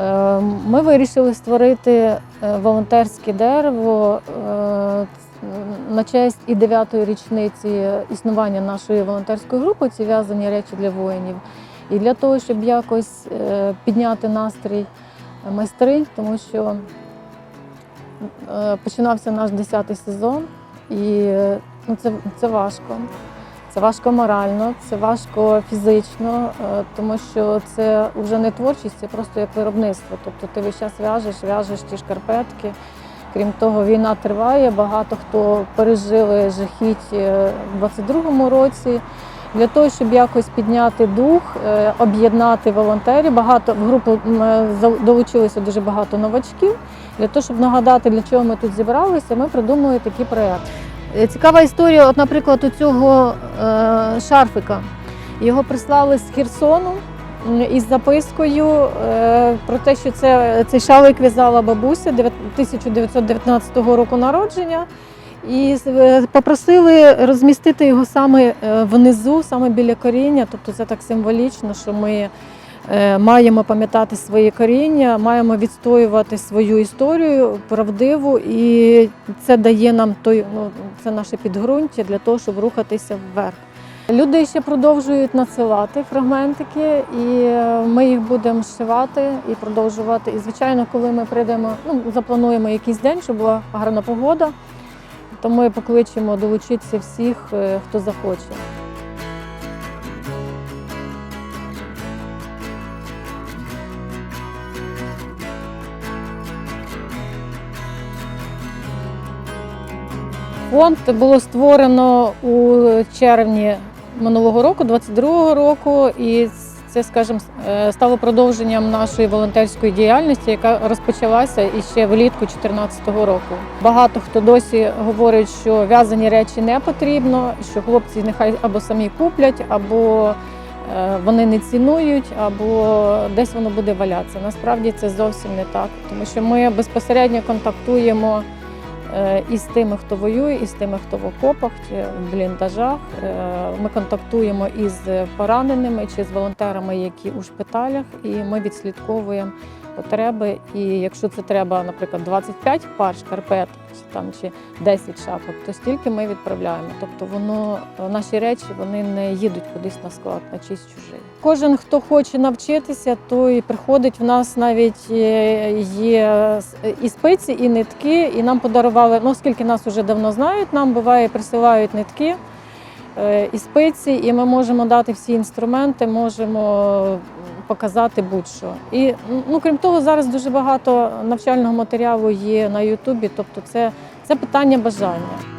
Е, Ми вирішили створити е, волонтерське дерево е, на честь і 9-ї річниці існування нашої волонтерської групи ці в'язані речі для воїнів. І для того, щоб якось підняти настрій майстринь, тому що починався наш 10-й сезон, і ну, це, це важко. Це важко морально, це важко фізично, е, тому що це вже не творчість, це просто як виробництво. Тобто ти весь час в'яжеш, в'яжеш ті шкарпетки. Крім того, війна триває. Багато хто пережили жахіть е, в 22-му році. Для того, щоб якось підняти дух, е, об'єднати волонтерів, багато в групу долучилося дуже багато новачків. Для того, щоб нагадати, для чого ми тут зібралися, ми придумали такий проєкт. Е, Цікава історія, от, наприклад, у цього е, шарфика. Його прислали з Херсону із запискою е, про те, що це, цей шалик в'язала бабуся 1919 року народження. І попросили розмістити його саме внизу, саме біля коріння. Тобто це так символічно, що ми маємо пам'ятати своє коріння, маємо відстоювати свою історію правдиву, і це дає нам той, ну це наше підґрунтя для того, щоб рухатися вверх. Люди ще продовжують надсилати фрагментики, і е, ми їх будемо зшивати і продовжувати. І звичайно, коли ми прийдемо, ну заплануємо якийсь день, щоб була гарна погода, то ми покличемо долучитися всіх, е, хто захоче. Фонд було створено у червні минулого року, 22-го року, і це, скажімо, е, стало продовженням нашої волонтерської діяльності, яка розпочалася іще влітку 2014 року. Багато хто досі говорить, що в'язані речі не потрібно, що хлопці нехай або самі куплять, або е, вони не цінують, або десь воно буде валятися. Насправді це зовсім не так, тому що ми безпосередньо контактуємо і з тими, хто воює, і з тими, хто в окопах чи в бліндажах. Е, Ми контактуємо із пораненими чи з волонтерами, які у шпиталях, і ми відслідковуємо потреби. І якщо це треба, наприклад, 25 пар шкарпет чи там чи 10 шапок, то стільки ми відправляємо. Тобто воно наші речі вони не їдуть кудись на склад, на чийсь чужий. Кожен, хто хоче навчитися, той приходить. В нас навіть є, є і спиці, і нитки, і нам подарували, ну оскільки нас вже давно знають, нам буває присилають нитки. Е, І спиці, і ми можемо дати всі інструменти, можемо показати будь-що. І ну, крім того, зараз дуже багато навчального матеріалу є на Ютубі, тобто це, це питання бажання.